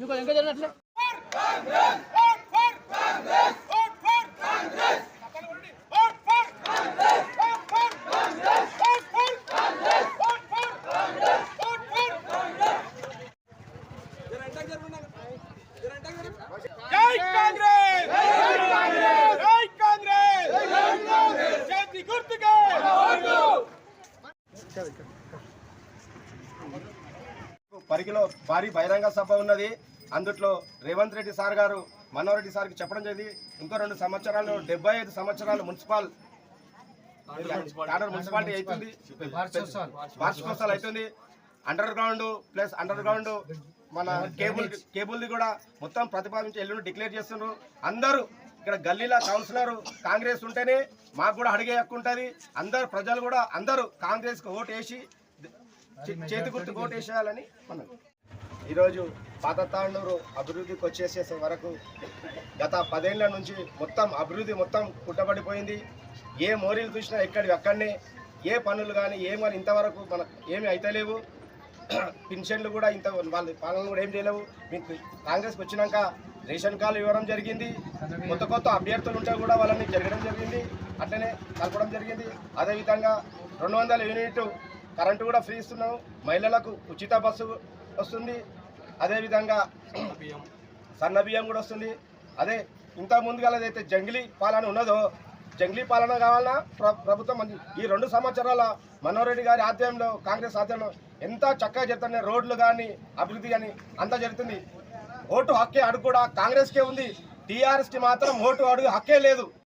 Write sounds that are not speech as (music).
ఇంకా జరిగినట్లే జై కాంగ్రెస్ జై కాంగ్రెస్ చేతి గుర్తుకే పరిగిలో భారీ బహిరంగ సభ ఉన్నది. అందుట్లో రేవంత్ రెడ్డి సార్ గారు మనోహర్ రెడ్డి సార్కి చెప్పడం జరిగింది. ఇంకో రెండు సంవత్సరాలు డెబ్బై ఐదు సంవత్సరాలు మున్సిపల్ మున్సిపాలిటీ అవుతుంది వార్షికోత్సవాలు అవుతుంది under ground plus under ground మన కేబుల్ కేబుల్ది కూడా మొత్తం ప్రతిపాదించి ఎల్లుండి డిక్లేర్ చేస్తున్నారు అందరూ ఇక్కడ గల్లీల కౌన్సిలర్ కాంగ్రెస్ ఉంటేనే మాకు కూడా అడిగే హక్కు ఉంటుంది. అందరు ప్రజలు కూడా అందరూ కాంగ్రెస్కి ఓటు వేసి చేతి గుర్తు మనం ఈరోజు పాత తాండూరు అభివృద్ధికి వచ్చేసే వరకు గత పదేళ్ళ నుంచి మొత్తం అభివృద్ధి మొత్తం పుట్టబడిపోయింది ఏ మోరీలు చూసినా ఎక్కడివి అక్కడనే ఏ పనులు కానీ ఏం కానీ ఇంతవరకు మనకు ఏమి అయితలేవు. (clears throat) పెన్షన్లు కూడా ఇంత వాళ్ళ పాలన కూడా ఏం చేయలేవు. మీకు కాంగ్రెస్కి వచ్చినాక రేషన్ కార్డు ఇవ్వడం జరిగింది. కొత్త కొత్త అభ్యర్థులు ఉంటే కూడా వాళ్ళని జరగడం జరిగింది. అట్లనే కలపడం జరిగింది. అదేవిధంగా రెండు వందల యూనిట్ కరెంటు కూడా ఫ్రీ ఇస్తున్నాము. మహిళలకు ఉచిత బస్సు వస్తుంది. అదేవిధంగా సన్న బియ్యం కూడా వస్తుంది. అదే ఇంత ముందుగా ఏదైతే జంగిలీ పాలన ఉన్నదో జంగిలీ పాలన కావాలన్నా ప్రభుత్వం ఈ రెండు సంవత్సరాల మనోహర్ రెడ్డి గారి ఆధ్వర్యంలో కాంగ్రెస్ ఆధ్వర్యంలో ఎంత చక్కగా జరుగుతున్నాయి రోడ్లు కానీ అభివృద్ధి కానీ అంతా జరుగుతుంది. ఓటు హక్కే అడుగు కూడా కాంగ్రెస్కే ఉంది. టీఆర్ఎస్కి మాత్రం ఓటు అడుగు హక్కే లేదు.